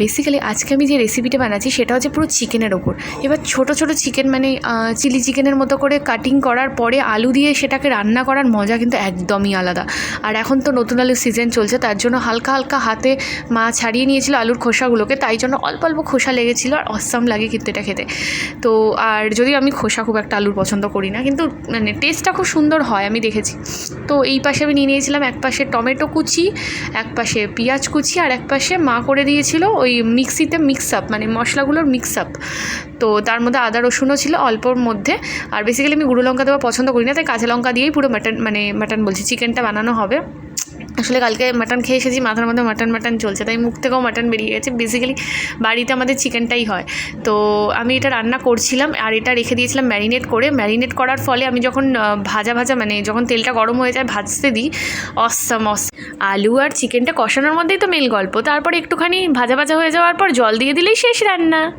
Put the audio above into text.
Basically আজকে আমি যে রেসিপিটা বানাচ্ছি, সেটা হচ্ছে পুরো চিকেনের ওপর। এবার ছোট ছোট চিকেন মানে চিলি চিকেনের মতো করে কাটিং করার পরে আলু দিয়ে সেটাকে রান্না করার মজা কিন্তু একদমই আলাদা। আর এখন তো নতুন আলুর সিজন চলছে, তার জন্য হালকা হালকা হাতে মা ছাড়িয়ে নিয়েছিল আলুর খোসাগুলোকে, তাই জন্য অল্প অল্প খোসা লেগেছিলো আর অসাম লাগে কিন্তু এটা খেতে। তো, আর যদিও আমি খোসা খুব একটা আলুর পছন্দ করি না, কিন্তু মানে টেস্টটা খুব সুন্দর হয়, আমি দেখেছি। তো, এই পাশে আমি নিয়ে নিয়েছিলাম, এক পাশে টমেটো কুচি, এক পাশে পেঁয়াজ কুচি, আর এক পাশে মা করে দিয়েছিল ওই মিক্সিতে মিক্স আপ মানে মশলাগুলোর মিক্স আপ তো তার মধ্যে আদা রসুনও ছিল অল্পর মধ্যে। আর বেসিক্যালি আমি গুঁড়ো লঙ্কা দেওয়া পছন্দ করি না, তাই কাঁচা লঙ্কা দিয়েই পুরো মাটন মানে মাটন বলছি চিকেনটা বানানো হবে। আসলে কালকে মাটন খেয়ে এসেছি, মাথার মধ্যে মাটন মাটন চলছে, তাই মুখ থেকেও মাটন বেরিয়ে গেছে। বেসিক্যালি বাড়িতে আমাদের চিকেনটাই হয়। তো আমি এটা রান্না করছিলাম, আর এটা রেখে দিয়েছিলাম ম্যারিনেট করে। ম্যারিনেট করার ফলে আমি যখন ভাজা ভাজা মানে যখন তেলটা গরম হয়ে যায়, ভাজতে দিই। অসম অস আলু আর চিকেনটা কষানোর মধ্যেই তো মেল গল্প। তারপর একটুখানি ভাজা ভাজা হয়ে যাওয়ার পর জল দিয়ে দিলেই শেষ রান্না।